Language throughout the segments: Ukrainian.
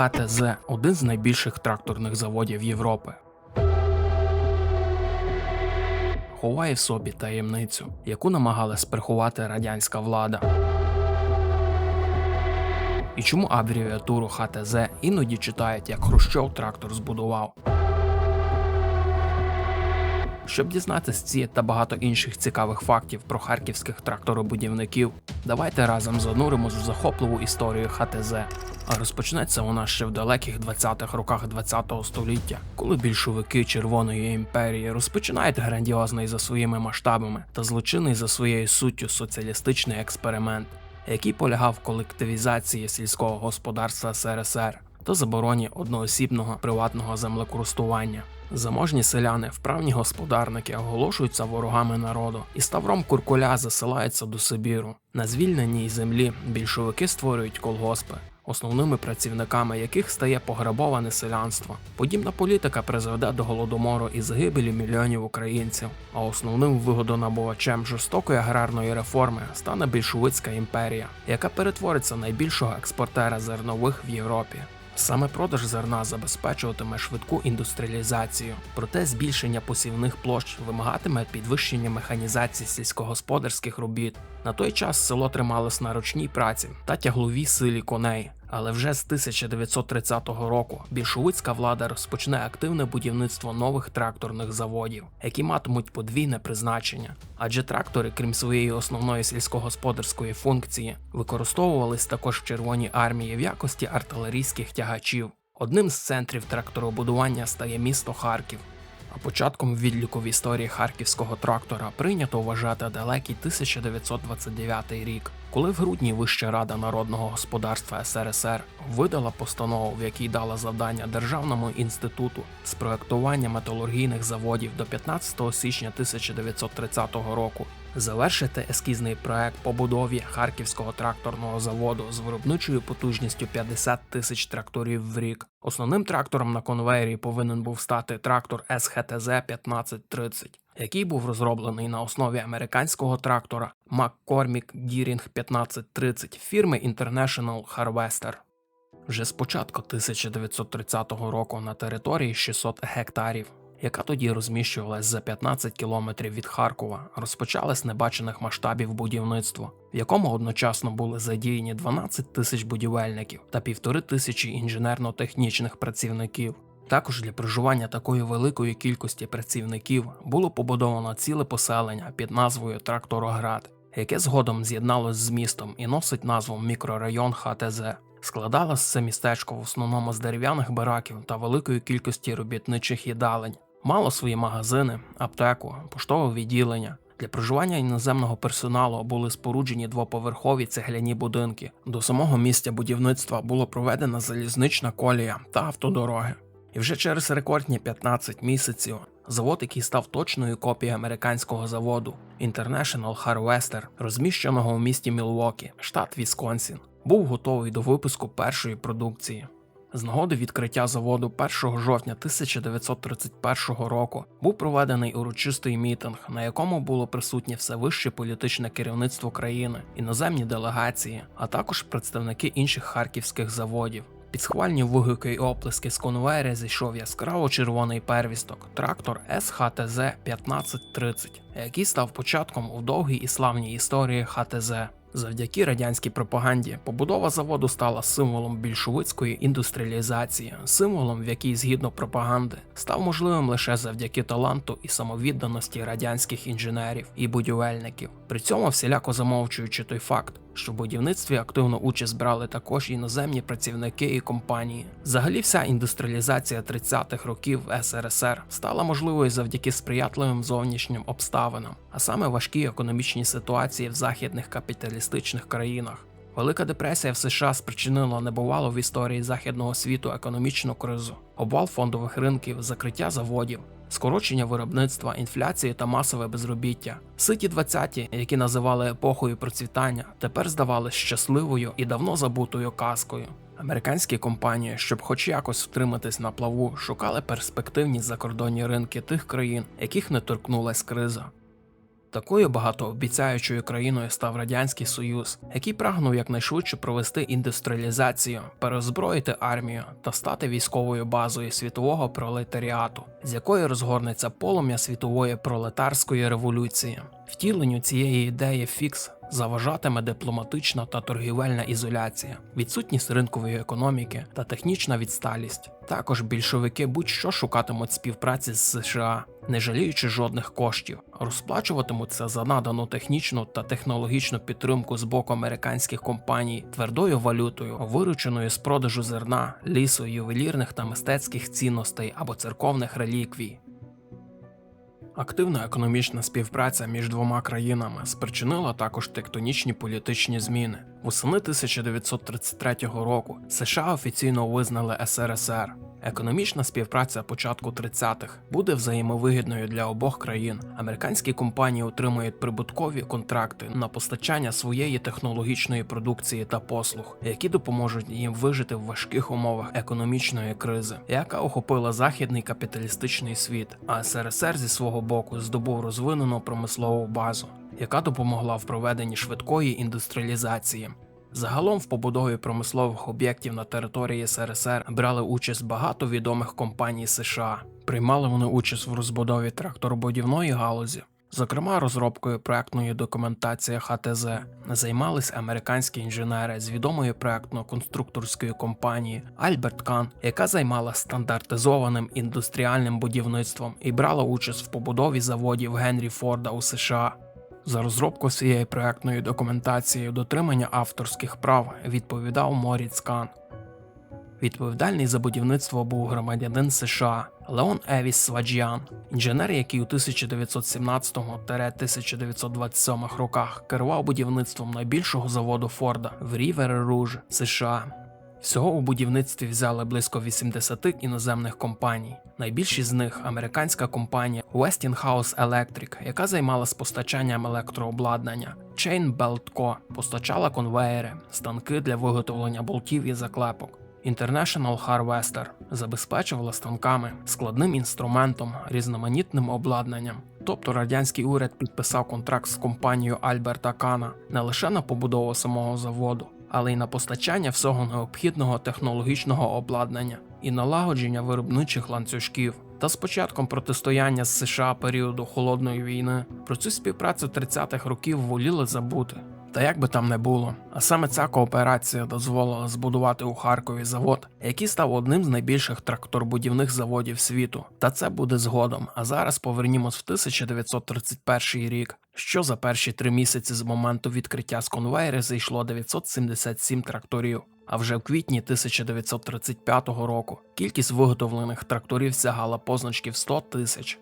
ХТЗ один з найбільших тракторних заводів Європи. Ховає в собі таємницю, яку намагалась приховати радянська влада. І чому абревіатуру ХТЗ іноді читають як Хрущов трактор збудував. Щоб дізнатися ці та багато інших цікавих фактів про харківських тракторобудівників, давайте разом зануримось в захопливу історію ХТЗ. А розпочнеться вона ще в далеких 20-х роках ХХ століття, коли більшовики Червоної імперії розпочинають грандіозний за своїми масштабами та злочинний за своєю суттю соціалістичний експеримент, який полягав в колективізації сільського господарства СРСР та забороні одноосібного приватного землекористування. Заможні селяни, вправні господарники оголошуються ворогами народу, і ставром Куркуля засилаються до Сибіру. На звільненій землі більшовики створюють колгоспи, основними працівниками яких стає пограбоване селянство. Подібна політика призведе до голодомору і загибелі мільйонів українців. А основним вигодонабувачем жорстокої аграрної реформи стане більшовицька імперія, яка перетвориться найбільшого експортера зернових в Європі. Саме продаж зерна забезпечуватиме швидку індустріалізацію, проте збільшення посівних площ вимагатиме підвищення механізації сільськогосподарських робіт. На той час село трималось на ручній праці та тягловій силі коней. Але вже з 1930 року більшовицька влада розпочне активне будівництво нових тракторних заводів, які матимуть подвійне призначення. Адже трактори, крім своєї основної сільськогосподарської функції, використовувались також в Червоній армії в якості артилерійських тягачів. Одним з центрів тракторобудування стає місто Харків. А початком відліку в історії харківського трактора прийнято вважати далекий 1929 рік, коли в грудні Вища рада народного господарства СРСР видала постанову, в якій дала завдання Державному інституту з проектування металургійних заводів до 15 січня 1930 року завершити ескізний проект побудові харківського тракторного заводу з виробничою потужністю 50 тисяч тракторів в рік. Основним трактором на конвейері повинен був стати трактор СХТЗ 1530, який був розроблений на основі американського трактора McCormick Deering 1530 фірми International Harvester. Вже з початку 1930 року на території 600 гектарів, яка тоді розміщувалась за 15 кілометрів від Харкова, розпочалось небачених масштабів будівництво, в якому одночасно були задіяні 12 тисяч будівельників та півтори тисячі інженерно-технічних працівників. Також для проживання такої великої кількості працівників було побудовано ціле поселення під назвою Трактороград, яке згодом з'єдналось з містом і носить назву мікрорайон ХТЗ. Складалось це містечко в основному з дерев'яних бараків та великої кількості робітничих їдалень. Мало свої магазини, аптеку, поштове відділення. Для проживання іноземного персоналу були споруджені двоповерхові цегляні будинки. До самого місця будівництва було проведена залізнична колія та автодороги. І вже через рекордні 15 місяців завод, який став точною копією американського заводу International Harvester, розміщеного у місті Мілвокі, штат Вісконсін, був готовий до випуску першої продукції. З нагоди відкриття заводу 1 жовтня 1931 року був проведений урочистий мітинг, на якому було присутнє все вище політичне керівництво країни, іноземні делегації, а також представники інших харківських заводів. Під схвальні вигуки й оплески з конвейера зійшов яскраво червоний первісток трактор СХТЗ 1530, який став початком у довгій і славній історії ХТЗ. Завдяки радянській пропаганді побудова заводу стала символом більшовицької індустріалізації, символом, в який, згідно пропаганди, став можливим лише завдяки таланту і самовідданості радянських інженерів і будівельників. При цьому всіляко замовчуючи той факт, що в будівництві активну участь брали також іноземні працівники і компанії. Взагалі, вся індустріалізація 30-х років СРСР стала можливою завдяки сприятливим зовнішнім обставинам, а саме важкій економічній ситуації в західних капіталістичних країнах. Велика депресія в США спричинила небувалу в історії західного світу економічну кризу, обвал фондових ринків, закриття заводів, скорочення виробництва, інфляції та масове безробіття. Ситі 20-ті, які називали епохою процвітання, тепер здавалися щасливою і давно забутою казкою. Американські компанії, щоб хоч якось втриматись на плаву, шукали перспективні закордонні ринки тих країн, яких не торкнулась криза. Такою багатообіцяючою країною став Радянський Союз, який прагнув якнайшвидше провести індустріалізацію, перезброїти армію та стати військовою базою світового пролетаріату, з якої розгорнеться полум'я світової пролетарської революції. Втіленню цієї ідеї фікс заважатиме дипломатична та торгівельна ізоляція, відсутність ринкової економіки та технічна відсталість. Також більшовики будь-що шукатимуть співпраці з США, не жаліючи жодних коштів, розплачуватимуться за надану технічну та технологічну підтримку з боку американських компаній твердою валютою, вирученою з продажу зерна, лісу, ювелірних та мистецьких цінностей або церковних реліквій. Активна економічна співпраця між двома країнами спричинила також тектонічні політичні зміни. Восени 1933 року США офіційно визнали СРСР. Економічна співпраця початку 30-х буде взаємовигідною для обох країн. Американські компанії отримують прибуткові контракти на постачання своєї технологічної продукції та послуг, які допоможуть їм вижити в важких умовах економічної кризи, яка охопила західний капіталістичний світ. А СРСР зі свого боку здобув розвинену промислову базу, яка допомогла в проведенні швидкої індустріалізації. Загалом в побудові промислових об'єктів на території СРСР брали участь багато відомих компаній США. Приймали вони участь в розбудові тракторобудівної галузі. Зокрема, розробкою проектної документації ХТЗ займались американські інженери з відомої проектно-конструкторської компанії Альберт Кан, яка займала стандартизованим індустріальним будівництвом і брала участь в побудові заводів Генрі Форда у США. За розробку всієї проектної документації дотримання авторських прав відповідав Моріц Кан. Відповідальний за будівництво був громадянин США Леон Евіс Сваджіан, інженер, який у 1917-1927 роках керував будівництвом найбільшого заводу Форда в Рівер Руж, США. Всього у будівництві взяли близько 80 іноземних компаній. Найбільші з них американська компанія Westinghouse Electric, яка займалась постачанням електрообладнання. Chain Belt Co. постачала конвеєри, станки для виготовлення болтів і заклепок. International Harvester забезпечувала станками, складним інструментом, різноманітним обладнанням. Тобто радянський уряд підписав контракт з компанією Альберта Кана не лише на побудову самого заводу, але й на постачання всього необхідного технологічного обладнання і налагодження виробничих ланцюжків. Та з початком протистояння з США періоду холодної війни про цю співпрацю 30-х років воліли забути. Та як би там не було, а саме ця кооперація дозволила збудувати у Харкові завод, який став одним з найбільших тракторбудівних заводів світу. Та це буде згодом. А зараз повернімось в 1931 рік. Що за перші три місяці з моменту відкриття з конвейера зайшло 977 тракторів. А вже в квітні 1935 року кількість виготовлених тракторів сягала позначки в 100 тисяч.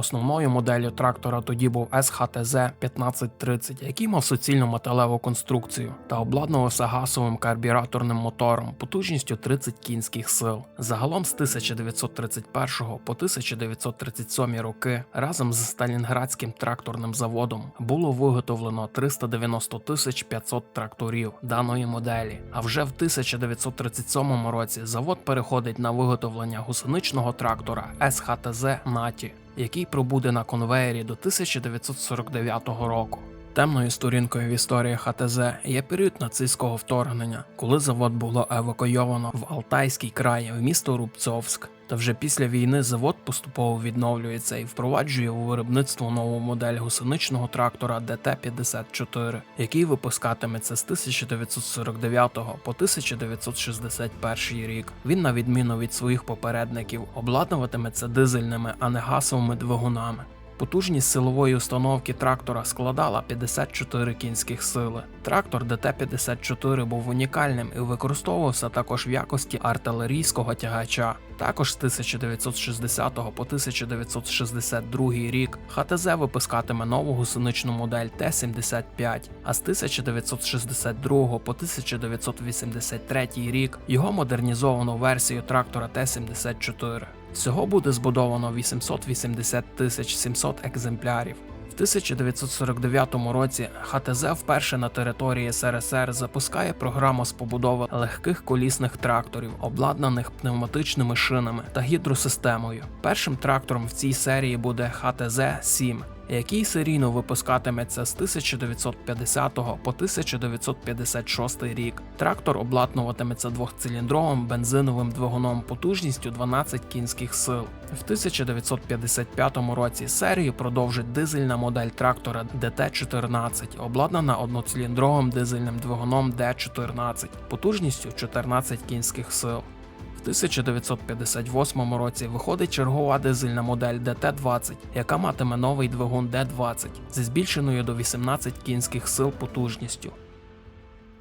Основною моделлю трактора тоді був СХТЗ 1530, який мав суцільну металеву конструкцію та обладнувався газовим карбюраторним мотором потужністю 30 кінських сил. Загалом з 1931 по 1937 роки разом з Сталінградським тракторним заводом було виготовлено 390 тисяч 500 тракторів даної моделі. А вже в 1937 році завод переходить на виготовлення гусеничного трактора СХТЗ Наті який пробуде на конвеєрі до 1949 року. Темною сторінкою в історії ХТЗ є період нацистського вторгнення, коли завод було евакуйовано в Алтайський край в місто Рубцовськ. Та вже після війни завод поступово відновлюється і впроваджує у виробництво нову модель гусеничного трактора ДТ-54, який випускатиметься з 1949 по 1961 рік. Він, на відміну від своїх попередників, обладнуватиметься дизельними, а не гасовими двигунами. Потужність силової установки трактора складала 54 кінських сили. Трактор ДТ-54 був унікальним і використовувався також в якості артилерійського тягача. Також з 1960 по 1962 рік ХТЗ випускатиме нову гусеничну модель Т-75, а з 1962 по 1983 рік його модернізовану версію трактора Т-74. Всього буде збудовано 880 тисяч 700 екземплярів. В 1949 році ХТЗ вперше на території СРСР запускає програму з побудови легких колісних тракторів, обладнаних пневматичними шинами та гідросистемою. Першим трактором в цій серії буде ХТЗ-7, який серійно випускатиметься з 1950 по 1956 рік. Трактор обладнуватиметься двохциліндровим бензиновим двигуном потужністю 12 кінських сил. В 1955 році серію продовжить дизельна модель трактора ДТ-14, обладнана одноциліндровим дизельним двигуном Д-14 потужністю 14 кінських сил. В 1958 році виходить чергова дизельна модель ДТ-20, яка матиме новий двигун Д-20 зі збільшеною до 18 кінських сил потужністю.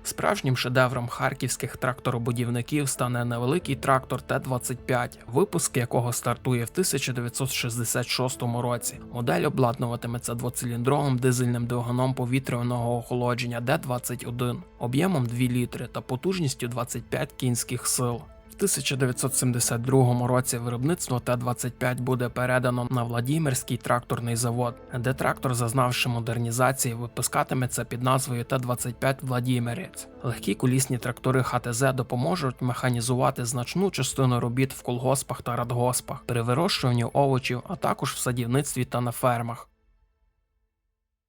Справжнім шедевром харківських тракторобудівників стане невеликий трактор Т-25, випуск якого стартує в 1966 році. Модель обладнуватиметься двоциліндровим дизельним двигуном повітряного охолодження Д-21 об'ємом 2 літри та потужністю 25 кінських сил. В 1972 році виробництво Т-25 буде передано на Владімирський тракторний завод, де трактор, зазнавши модернізації, випускатиметься під назвою Т-25 Владімирець. Легкі колісні трактори ХТЗ допоможуть механізувати значну частину робіт в колгоспах та радгоспах, при вирощуванні овочів, а також в садівництві та на фермах.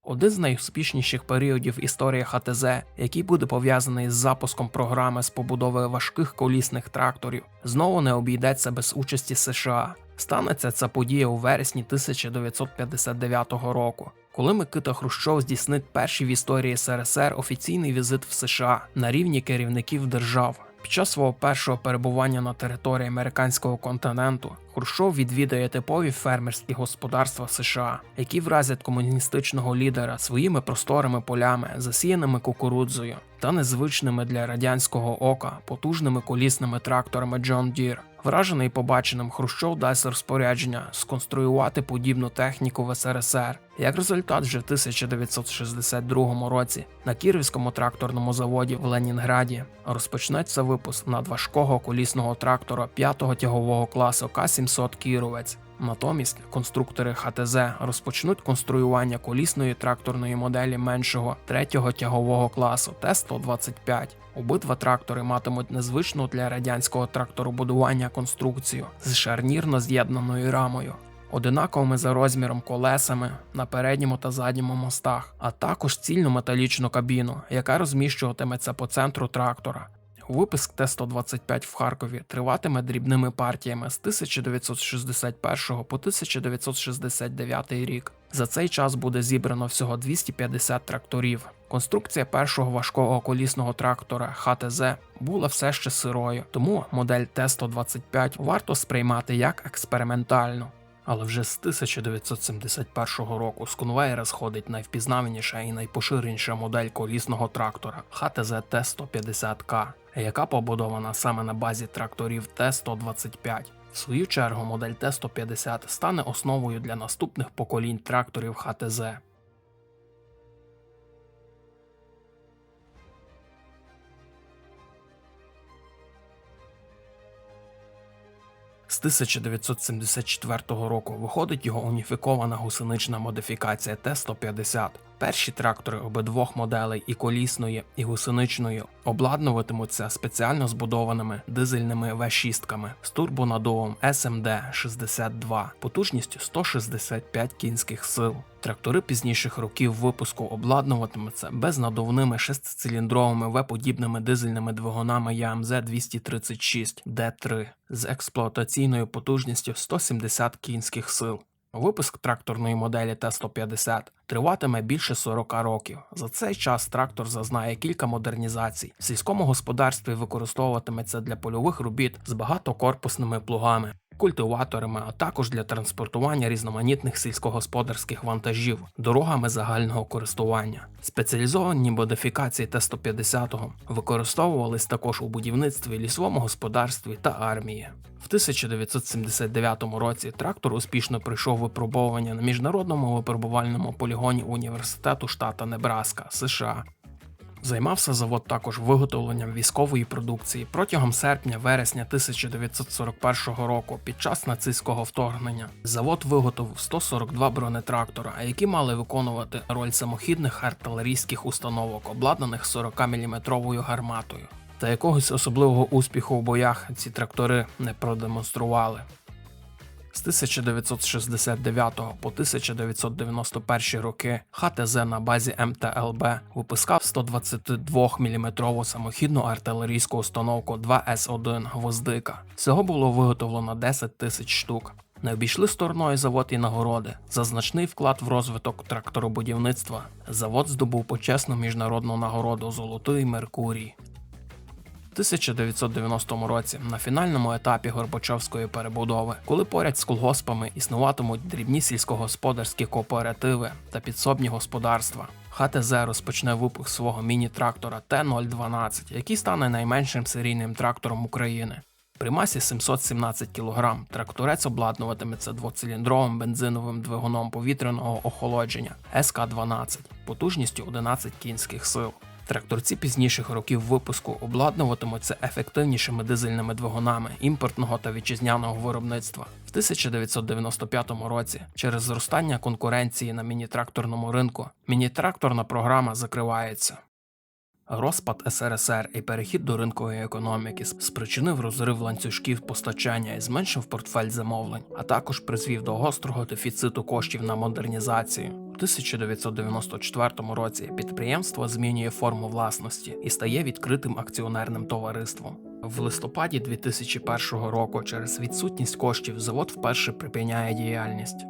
Один з найуспішніших періодів історії ХТЗ, який буде пов'язаний з запуском програми з побудови важких колісних тракторів, знову не обійдеться без участі США. Станеться ця подія у вересні 1959 року, коли Микита Хрущов здійснить перший в історії СРСР офіційний візит в США на рівні керівників держав. Під час свого першого перебування на території американського континенту Хрущов відвідає типові фермерські господарства США, які вразять комуністичного лідера своїми просторими полями, засіяними кукурудзою та незвичними для радянського ока потужними колісними тракторами John Deere. Вражений побаченим Хрущов дасть розпорядження сконструювати подібну техніку в СРСР. Як результат, вже в 1962 році на Кірівському тракторному заводі в Ленінграді розпочнеться випуск надважкого колісного трактора 5-го тягового класу К-700 Кіровець. Натомість конструктори ХТЗ розпочнуть конструювання колісної тракторної моделі меншого третього тягового класу Т-125. Обидва трактори матимуть незвичну для радянського тракторобудування конструкцію з шарнірно з'єднаною рамою, одинаковими за розміром колесами на передньому та задньому мостах, а також цільну металічну кабіну, яка розміщуватиметься по центру трактора. Випуск Т-125 в Харкові триватиме дрібними партіями з 1961 по 1969 рік. За цей час буде зібрано всього 250 тракторів. Конструкція першого важкого колісного трактора ХТЗ була все ще сирою, тому модель Т-125 варто сприймати як експериментальну. Але вже з 1971 року з конвейера сходить найвпізнаваніша і найпоширеніша модель колісного трактора ХТЗ Т-150К, яка побудована саме на базі тракторів Т-125. В свою чергу модель Т-150 стане основою для наступних поколінь тракторів ХТЗ. З 1974 року виходить його уніфікована гусенична модифікація Т-150. Перші трактори обидвох моделей і колісної, і гусеничної обладнуватимуться спеціально збудованими дизельними В6-ками з турбонадувом SMD-62 потужністю 165 кінських сил. Трактори пізніших років випуску обладнуватимуться безнадувними шестициліндровими V-подібними дизельними двигунами ЯМЗ 236 D3 з експлуатаційною потужністю 170 кінських сил. Випуск тракторної моделі Т-150 триватиме більше 40 років. За цей час трактор зазнає кілька модернізацій. В сільському господарстві використовуватиметься для польових робіт з багатокорпусними плугами, культиваторами, а також для транспортування різноманітних сільськогосподарських вантажів, дорогами загального користування. Спеціалізовані модифікації Т-150 використовувались також у будівництві, лісовому господарстві та армії. В 1979 році трактор успішно пройшов випробовування на міжнародному випробувальному полігоні університету штата Небраска, США. Займався завод також виготовленням військової продукції протягом серпня-вересня 1941 року під час нацистського вторгнення. Завод виготовив 142 бронетрактора, які мали виконувати роль самохідних артилерійських установок, обладнаних 40-мм гарматою. Та якогось особливого успіху у боях ці трактори не продемонстрували. З 1969 по 1991 роки ХТЗ на базі МТЛБ випускав 122 мм самохідну артилерійську установку 2С1 Гвоздика. Всього було виготовлено 10 тисяч штук. Не обійшли стороною завод і нагороди. За значний вклад в розвиток тракторобудівництва завод здобув почесну міжнародну нагороду Золотий Меркурій. У 1990 році на фінальному етапі Горбачовської перебудови, коли поряд з колгоспами існуватимуть дрібні сільськогосподарські кооперативи та підсобні господарства. ХТЗ розпочне випуск свого міні-трактора Т-012, який стане найменшим серійним трактором України. При масі 717 кг тракторець обладнуватиметься двоциліндровим бензиновим двигуном повітряного охолодження СК-12 потужністю 11 кінських сил. Тракторці пізніших років випуску обладнуватимуться ефективнішими дизельними двигунами імпортного та вітчизняного виробництва. В 1995 році, через зростання конкуренції на міні-тракторному ринку, міні-тракторна програма закривається. Розпад СРСР і перехід до ринкової економіки спричинив розрив ланцюжків постачання і зменшив портфель замовлень, а також призвів до гострого дефіциту коштів на модернізацію. У 1994 році підприємство змінює форму власності і стає відкритим акціонерним товариством. В листопаді 2001 року через відсутність коштів завод вперше припиняє діяльність.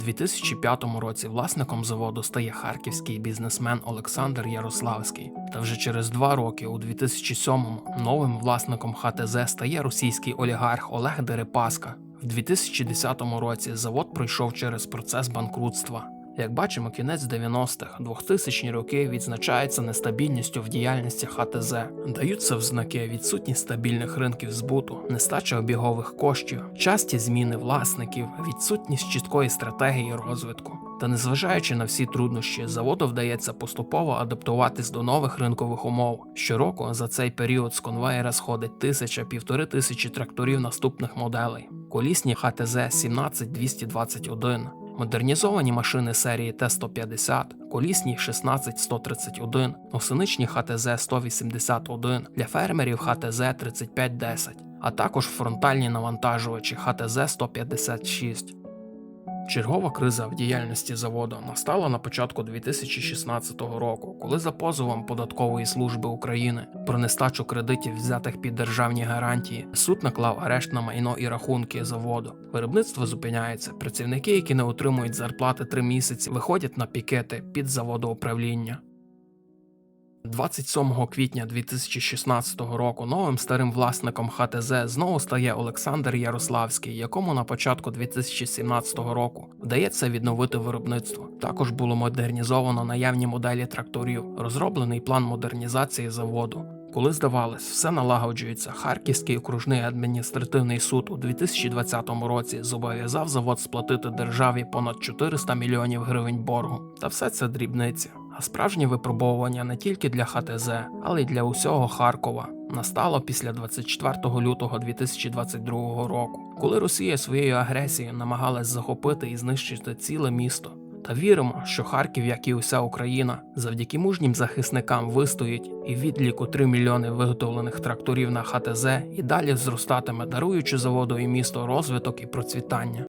У 2005 році власником заводу стає харківський бізнесмен Олександр Ярославський. Та вже через два роки, у 2007-му, новим власником ХТЗ стає російський олігарх Олег Дерипаска. В 2010 році завод пройшов через процес банкрутства. Як бачимо, кінець 90-х, 2000-ні роки відзначається нестабільністю в діяльності ХТЗ. Даються в знаки відсутність стабільних ринків збуту, нестача обігових коштів, часті зміни власників, відсутність чіткої стратегії розвитку. Та незважаючи на всі труднощі, заводу вдається поступово адаптуватись до нових ринкових умов. Щороку за цей період з конвеєра сходить тисяча півтори тисячі тракторів наступних моделей: колісні ХТЗ 17221, Модернізовані машини серії Т-150, колісні 16131, осеничні ХТЗ-181 для фермерів ХТЗ-3510, а також фронтальні навантажувачі ХТЗ-156. Чергова криза в діяльності заводу настала на початку 2016 року, коли за позовом податкової служби України про нестачу кредитів, взятих під державні гарантії, суд наклав арешт на майно і рахунки заводу. Виробництво зупиняється. Працівники, які не отримують зарплати три місяці, виходять на пікети під заводоуправління. 27 квітня 2016 року новим старим власником ХТЗ знову стає Олександр Ярославський, якому на початку 2017 року вдається відновити виробництво. Також було модернізовано наявні моделі тракторів, розроблений план модернізації заводу. Коли здавалось, все налагоджується, Харківський окружний адміністративний суд у 2020 році зобов'язав завод сплатити державі понад 400 мільйонів гривень боргу. Та все це дрібниці. Справжнє випробовування не тільки для ХТЗ, але й для усього Харкова настало після 24 лютого 2022 року, коли Росія своєю агресією намагалась захопити і знищити ціле місто. Та віримо, що Харків, як і уся Україна, завдяки мужнім захисникам вистоїть і відліку 3 мільйони виготовлених тракторів на ХТЗ і далі зростатиме, даруючи заводу і місту розвиток і процвітання.